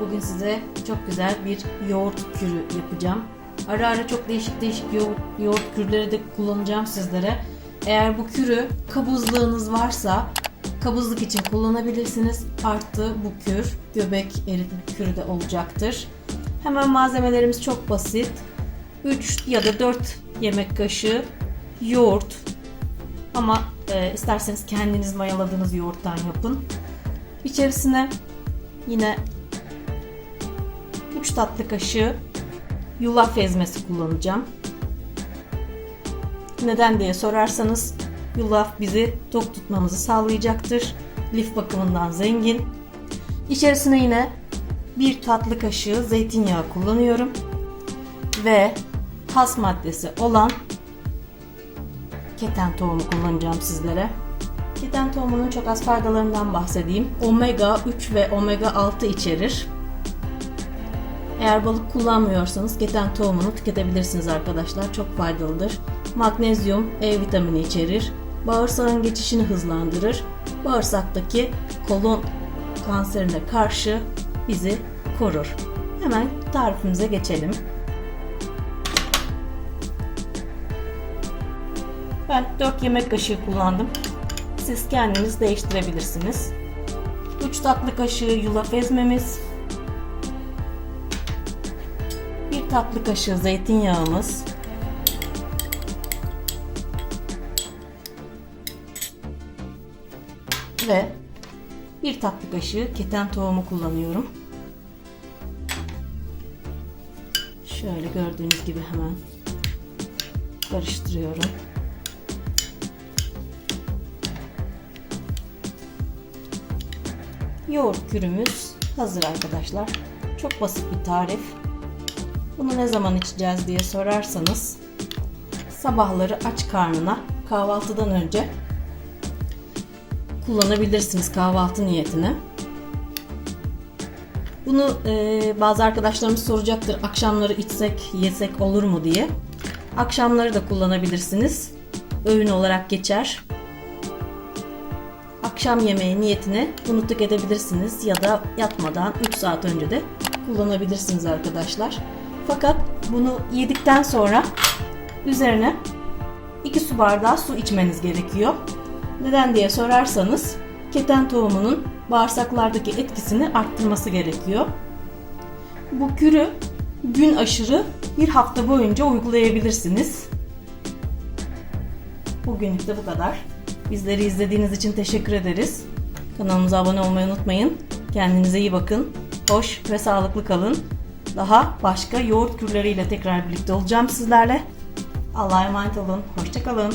Bugün size çok güzel bir yoğurt kürü yapacağım. Ara ara çok değişik değişik yoğurt, yoğurt kürleri de kullanacağım sizlere. Eğer bu kürü kabızlığınız varsa kabızlık için kullanabilirsiniz. Artı bu kür göbek eritme kürü de olacaktır. Hemen malzemelerimiz çok basit. 3 ya da 4 yemek kaşığı yoğurt. Ama e, isterseniz kendiniz mayaladığınız yoğurttan yapın. İçerisine yine 3 tatlı kaşığı yulaf ezmesi kullanacağım. Neden diye sorarsanız yulaf bizi tok tutmamızı sağlayacaktır. Lif bakımından zengin. İçerisine yine bir tatlı kaşığı zeytinyağı kullanıyorum. Ve has maddesi olan keten tohumu kullanacağım sizlere. Keten tohumunun çok az faydalarından bahsedeyim. Omega 3 ve omega 6 içerir. Eğer balık kullanmıyorsanız keten tohumunu tüketebilirsiniz arkadaşlar. Çok faydalıdır. Magnezyum, E vitamini içerir. Bağırsağın geçişini hızlandırır. Bağırsaktaki kolon kanserine karşı bizi korur. Hemen tarifimize geçelim. Ben 4 yemek kaşığı kullandım. Siz kendiniz değiştirebilirsiniz. 3 tatlı kaşığı yulaf ezmemiz. 1 tatlı kaşığı zeytinyağımız. Ve 1 tatlı kaşığı keten tohumu kullanıyorum. Şöyle gördüğünüz gibi hemen karıştırıyorum. Yoğurt kürümüz hazır arkadaşlar. Çok basit bir tarif. Bunu ne zaman içeceğiz diye sorarsanız sabahları aç karnına kahvaltıdan önce kullanabilirsiniz kahvaltı niyetine. Bunu e, bazı arkadaşlarımız soracaktır akşamları içsek yesek olur mu diye. Akşamları da kullanabilirsiniz. Öğün olarak geçer akşam yemeği niyetine bunu tüketebilirsiniz ya da yatmadan 3 saat önce de kullanabilirsiniz arkadaşlar. Fakat bunu yedikten sonra üzerine 2 su bardağı su içmeniz gerekiyor. Neden diye sorarsanız keten tohumunun bağırsaklardaki etkisini arttırması gerekiyor. Bu kürü gün aşırı bir hafta boyunca uygulayabilirsiniz. Bugünlük de bu kadar. Bizleri izlediğiniz için teşekkür ederiz. Kanalımıza abone olmayı unutmayın. Kendinize iyi bakın. Hoş ve sağlıklı kalın. Daha başka yoğurt kürleriyle tekrar birlikte olacağım sizlerle. Allah'a emanet olun. Hoşçakalın.